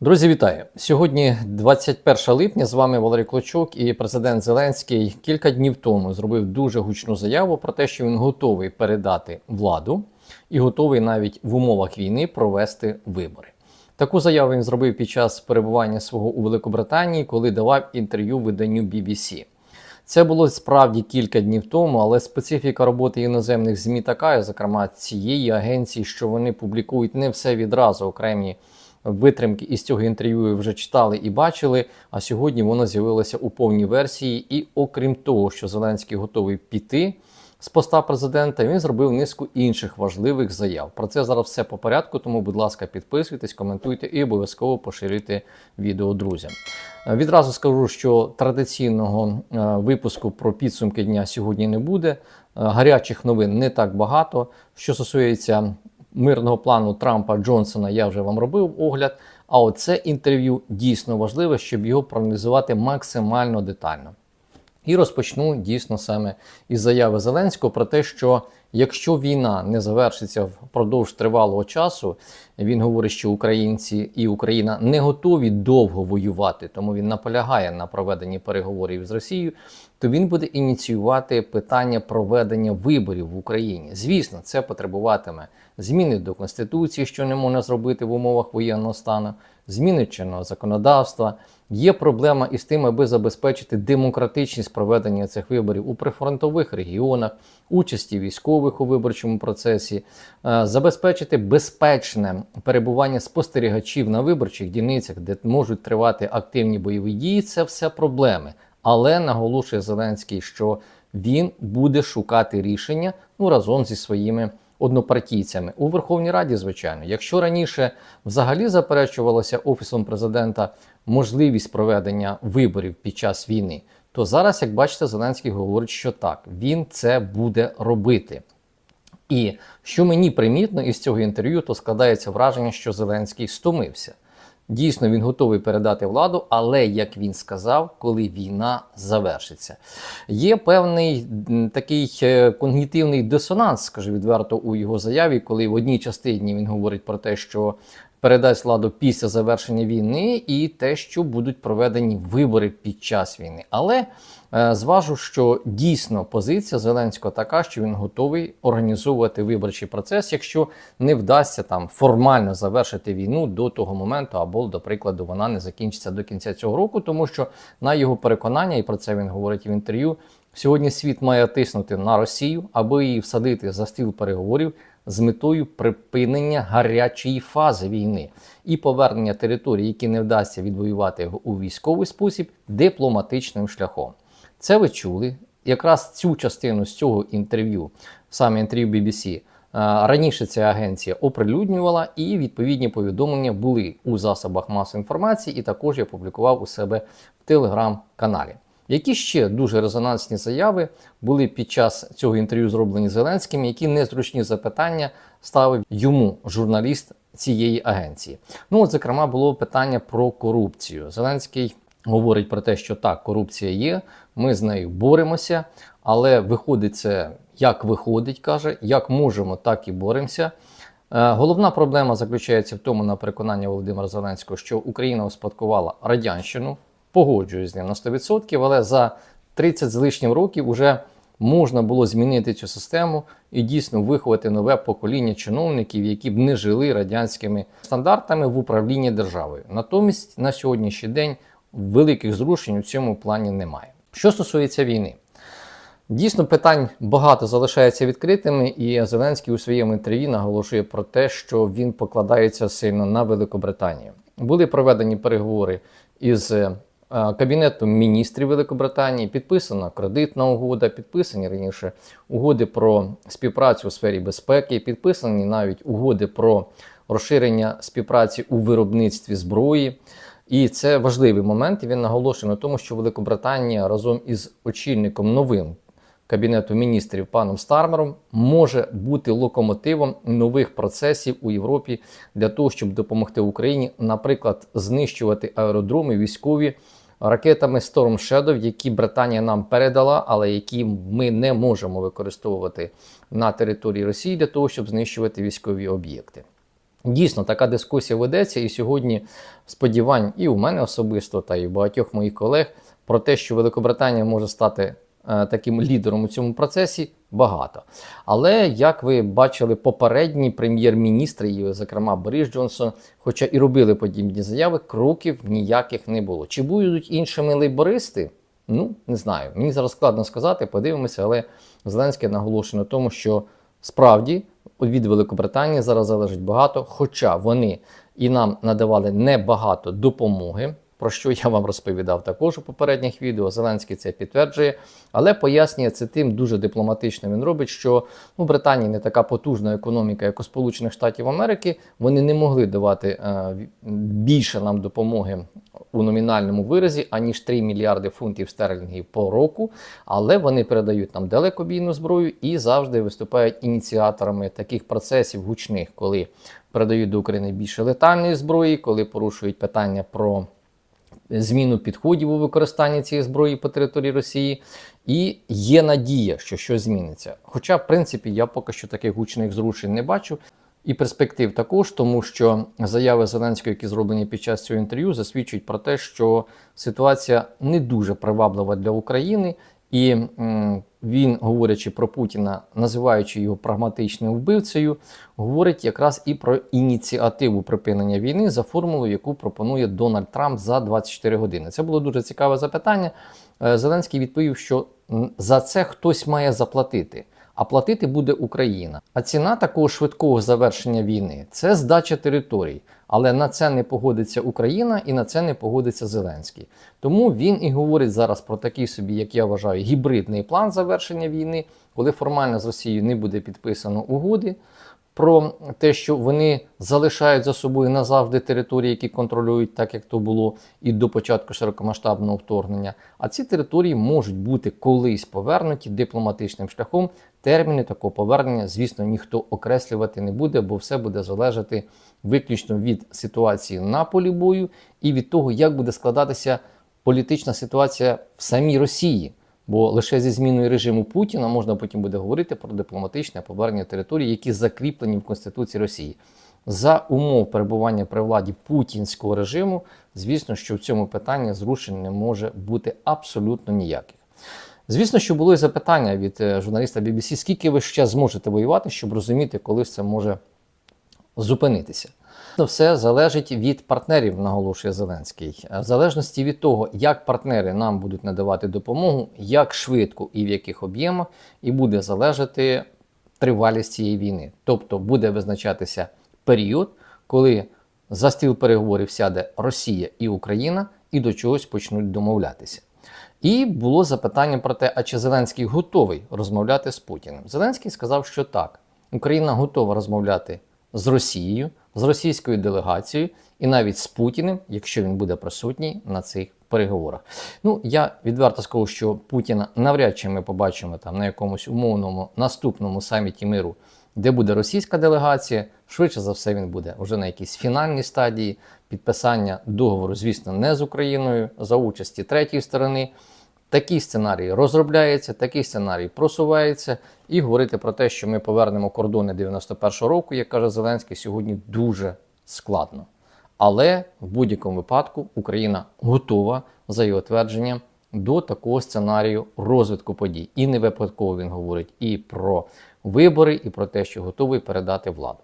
Друзі, вітаю! Сьогодні 21 липня. З вами Валерій Клочок і президент Зеленський кілька днів тому зробив дуже гучну заяву про те, що він готовий передати владу і готовий навіть в умовах війни провести вибори. Таку заяву він зробив під час перебування свого у Великобританії, коли давав інтерв'ю виданню BBC. Це було справді кілька днів тому, але специфіка роботи іноземних ЗМІ така, зокрема цієї агенції, що вони публікують не все відразу окремі витримки із цього інтерв'ю вже читали і бачили. А сьогодні воно з'явилося у повній версії. І окрім того, що Зеленський готовий піти з поста президента, він зробив низку інших важливих заяв. Про це зараз все по порядку. Тому, будь ласка, підписуйтесь, коментуйте і обов'язково поширюйте відео друзям. Е, Відразу скажу, що традиційного е, випуску про підсумки дня сьогодні не буде. Е, Гарячих новин не так багато. Що стосується мирного плану Трампа Джонсона я вже вам робив огляд. А оце інтерв'ю дійсно важливе, щоб його проаналізувати максимально детально. І розпочну дійсно саме із заяви Зеленського про те, що якщо війна не завершиться впродовж тривалого часу, він говорить, що українці і Україна не готові довго воювати, тому він наполягає на проведенні переговорів з Росією, то він буде ініціювати питання проведення виборів в Україні. Звісно, це потребуватиме зміни до конституції, що не можна зробити в умовах воєнного стану, зміни чинного законодавства. Є проблема із тим, аби забезпечити демократичність проведення цих виборів у прифронтових регіонах, участі військових у виборчому процесі, е, забезпечити безпечне перебування спостерігачів на виборчих дільницях, де можуть тривати активні бойові дії. Це все проблеми. Але наголошує Зеленський, що він буде шукати рішення ну разом зі своїми однопартійцями у Верховній Раді, звичайно. Якщо раніше взагалі заперечувалося офісом президента можливість проведення виборів під час війни, то зараз, як бачите, Зеленський говорить, що так, він це буде робити. І що мені примітно із цього інтерв'ю, то складається враження, що Зеленський стомився. Дійсно, він готовий передати владу, але як він сказав, коли війна завершиться, є певний такий е, когнітивний дисонанс, скажу відверто, у його заяві, коли в одній частині він говорить про те, що передасть владу після завершення війни, і те, що будуть проведені вибори під час війни. Але зважу, що дійсно позиція Зеленського така, що він готовий організовувати виборчий процес, якщо не вдасться там формально завершити війну до того моменту, або, до прикладу, вона не закінчиться до кінця цього року, тому що на його переконання, і про це він говорить в інтерв'ю. Сьогодні світ має тиснути на Росію, аби її всадити за стіл переговорів з метою припинення гарячої фази війни і повернення територій, які не вдасться відвоювати у військовий спосіб, дипломатичним шляхом. Це ви чули. Якраз цю частину з цього інтерв'ю, саме інтерв'ю BBC, раніше ця агенція оприлюднювала, і відповідні повідомлення були у засобах масової інформації, і також я публікував у себе в телеграм-каналі. Які ще дуже резонансні заяви були під час цього інтерв'ю зроблені Зеленським, які незручні запитання ставив йому журналіст цієї агенції? Ну, от, зокрема, було питання про корупцію. Зеленський говорить про те, що так, корупція є, ми з нею боремося, але виходить це як виходить, каже, як можемо, так і боремося. Е, головна проблема заключається в тому, на переконання Володимира Зеленського, що Україна успадкувала радянщину погоджуюсь з ним на 100%, але за 30 з лишнім років вже можна було змінити цю систему і дійсно виховати нове покоління чиновників, які б не жили радянськими стандартами в управлінні державою. Натомість на сьогоднішній день великих зрушень у цьому плані немає. Що стосується війни. Дійсно, питань багато залишається відкритими, і Зеленський у своєму інтерв'ю наголошує про те, що він покладається сильно на Великобританію. Були проведені переговори із Е, Кабінетом міністрів Великобританії підписана кредитна угода, підписані раніше угоди про співпрацю у сфері безпеки, підписані навіть угоди про розширення співпраці у виробництві зброї. І це важливий момент. Він наголошує на тому, що Великобританія разом із очільником новим Кабінету міністрів паном Стармером може бути локомотивом нових процесів у Європі для того, щоб допомогти Україні, наприклад, знищувати аеродроми військові ракетами Storm Shadow, які Британія нам передала, але які ми не можемо використовувати на території Росії для того, щоб знищувати військові об'єкти. Дійсно, така дискусія ведеться, і сьогодні сподівань і у мене особисто, та і у багатьох моїх колег про те, що Великобританія може стати е, таким лідером у цьому процесі, багато. Але як ви бачили, попередні прем'єр-міністри, зокрема Борис Джонсон, хоча і робили подібні заяви, кроків ніяких не було. Чи будуть іншими лейбористи? Ну, не знаю. Мені зараз складно сказати, подивимося, але Зеленський на тому, що справді від Великобританії зараз залежить багато, хоча вони і нам надавали небагато допомоги. Про що я вам розповідав також у попередніх відео. Зеленський це підтверджує, але пояснює це тим дуже дипломатично. Він робить, що у Британії не така потужна економіка, як у Сполучених Штатів Америки. Вони не могли давати е, більше нам допомоги у номінальному виразі, аніж 3 мільярди фунтів стерлінгів по року. Але вони передають нам далекобійну зброю і завжди виступають ініціаторами таких процесів гучних, коли передають до України більше летальної зброї, коли порушують питання про зміну підходів у використанні цієї зброї по території Росії, і є надія, що щось зміниться. Хоча, в принципі, я поки що таких гучних зрушень не бачу. І перспектив також, тому що заяви Зеленського, які зроблені під час цього інтерв'ю, засвідчують про те, що ситуація не дуже приваблива для України, і він, говорячи про Путіна, називаючи його прагматичним вбивцею, говорить якраз і про ініціативу припинення війни за формулою, яку пропонує Дональд Трамп за 24 години. Це було дуже цікаве запитання. Е, Зеленський відповів, що за це хтось має заплатити. А платити буде Україна. А ціна такого швидкого завершення війни це здача територій. Але на це не погодиться Україна і на це не погодиться Зеленський. Тому він і говорить зараз про такий собі, як я вважаю, гібридний план завершення війни, коли формально з Росією не буде підписано угоди про те, що вони залишають за собою назавжди території, які контролюють, так як то було і до початку широкомасштабного вторгнення. А ці території можуть бути колись повернуті дипломатичним шляхом. Терміни такого повернення, звісно, ніхто окреслювати не буде, бо все буде залежати виключно від ситуації на полі бою і від того, як буде складатися політична ситуація в самій Росії. Бо лише зі зміною режиму Путіна можна потім буде говорити про дипломатичне повернення територій, які закріплені в Конституції Росії. За умов перебування при владі путінського режиму, звісно, що в цьому питанні зрушень не може бути абсолютно ніяких. Звісно, що було і запитання від е, журналіста BBC, скільки ви ще зможете воювати, щоб розуміти, коли це може зупинитися. Все залежить від партнерів, наголошує Зеленський. В залежності від того, як партнери нам будуть надавати допомогу, як швидко і в яких об'ємах, і буде залежати тривалість цієї війни. Тобто буде визначатися період, коли за стіл переговорів сяде Росія і Україна і до чогось почнуть домовлятися. І було запитання про те, а чи Зеленський готовий розмовляти з Путіним. Зеленський сказав, що так, Україна готова розмовляти з Росією, з російською делегацією і навіть з Путіним, якщо він буде присутній на цих переговорах. Ну я відверто скажу, що Путіна навряд чи ми побачимо там на якомусь умовному наступному саміті миру, де буде російська делегація. Швидше за все, він буде вже на якійсь фінальній стадії підписання договору, звісно, не з Україною за участі третьої сторони. Такий сценарій розробляється, такий сценарій просувається, і говорити про те, що ми повернемо кордони 91-го року, як каже Зеленський, сьогодні дуже складно. Але в будь-якому випадку Україна готова за його твердженням до такого сценарію розвитку подій. І не випадково він говорить і про вибори, і про те, що готовий передати владу.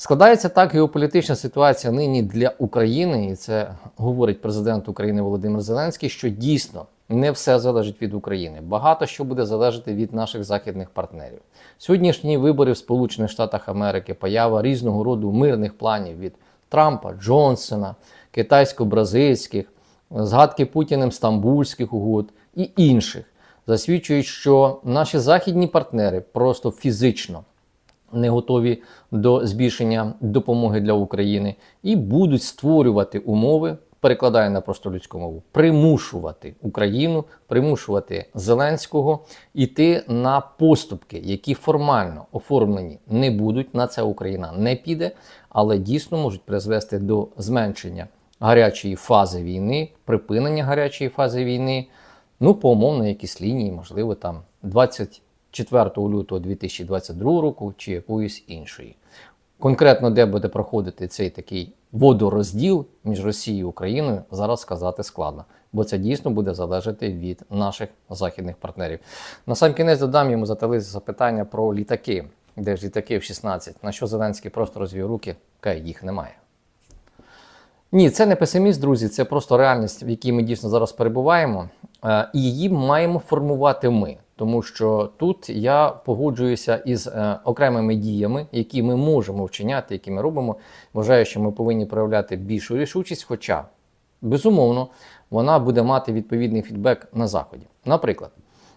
Складається так геополітична ситуація нині для України, і це говорить президент України Володимир Зеленський, що дійсно не все залежить від України. Багато що буде залежати від наших західних партнерів. Сьогоднішні вибори в Сполучених Штатах Америки, поява різного роду мирних планів від Трампа, Джонсона, китайсько-бразильських, згадки Путіним стамбульських угод і інших засвідчують, що наші західні партнери просто фізично не готові до збільшення допомоги для України і будуть створювати умови. Перекладає на просто людську мову, примушувати Україну, примушувати Зеленського йти на поступки, які формально оформлені не будуть. На це Україна не піде, але дійсно можуть призвести до зменшення гарячої фази війни, припинення гарячої фази війни. Ну, по умовно, якісь лінії, можливо, там 24 лютого 2022 року чи якоїсь іншої. Конкретно, де буде проходити цей такий водорозділ між Росією і Україною, зараз сказати складно, бо це дійсно буде залежати від наших західних партнерів. На сам кінець додам йому задали запитання про літаки, де ж літаки в 16, на що Зеленський просто розвів руки, каже, їх немає. Ні, це не песиміст, друзі, це просто реальність, в якій ми дійсно зараз перебуваємо. Е, І її маємо формувати ми. Тому що тут я погоджуюся із е, окремими діями, які ми можемо вчиняти, які ми робимо. Вважаю, що ми повинні проявляти більшу рішучість, хоча, безумовно, вона буде мати відповідний фідбек на Заході. Наприклад,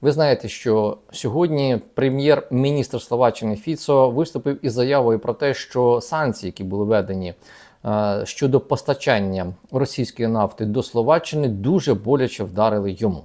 ви знаєте, що сьогодні прем'єр-міністр Словаччини Фіцо виступив із заявою про те, що санкції, які були введені е, щодо постачання російської нафти до Словаччини, дуже боляче вдарили йому.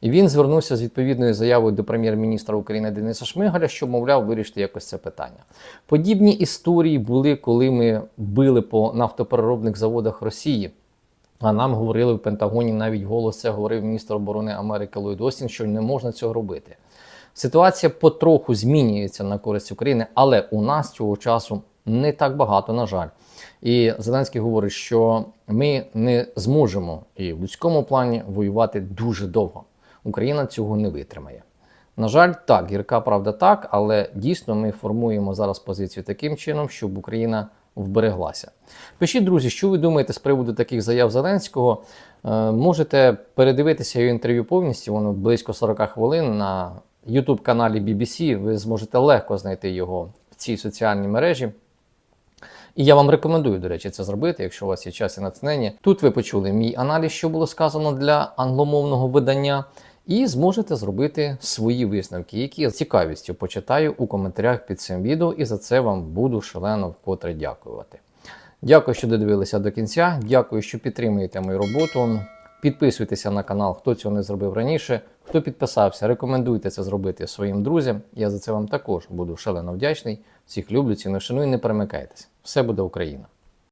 І він звернувся з відповідною заявою до прем'єр-міністра України Дениса Шмигаля, що, мовляв, вирішити якось це питання. Подібні історії були, коли ми били по нафтопереробних заводах Росії. А нам говорили в Пентагоні навіть голос це говорив міністр оборони Америки Ллойд Остін, що не можна цього робити. Ситуація потроху змінюється на користь України, але у нас цього часу не так багато, на жаль. І Зеленський говорить, що ми не зможемо і в людському плані воювати дуже довго. Україна цього не витримає. На жаль, так, гірка правда так, але дійсно ми формуємо зараз позицію таким чином, щоб Україна вбереглася. Пишіть, друзі, що ви думаєте з приводу таких заяв Зеленського. Е, можете передивитися його інтерв'ю повністю, воно близько 40 хвилин на YouTube каналі BBC. Ви зможете легко знайти його в цій соціальній мережі. І я вам рекомендую, до речі, це зробити, якщо у вас є час і натхнення. Тут ви почули мій аналіз, що було сказано для англомовного видання, і зможете зробити свої висновки, які я з цікавістю почитаю у коментарях під цим відео, і за це вам буду шалено вкотре дякувати. Дякую, що додивилися до кінця. Дякую, що підтримуєте мою роботу. Підписуйтеся на канал, хто цього не зробив раніше. Хто підписався, рекомендуйте це зробити своїм друзям. Я за це вам також буду шалено вдячний. Всіх люблю, ціную, шаную, не перемикайтесь. Все буде Україна!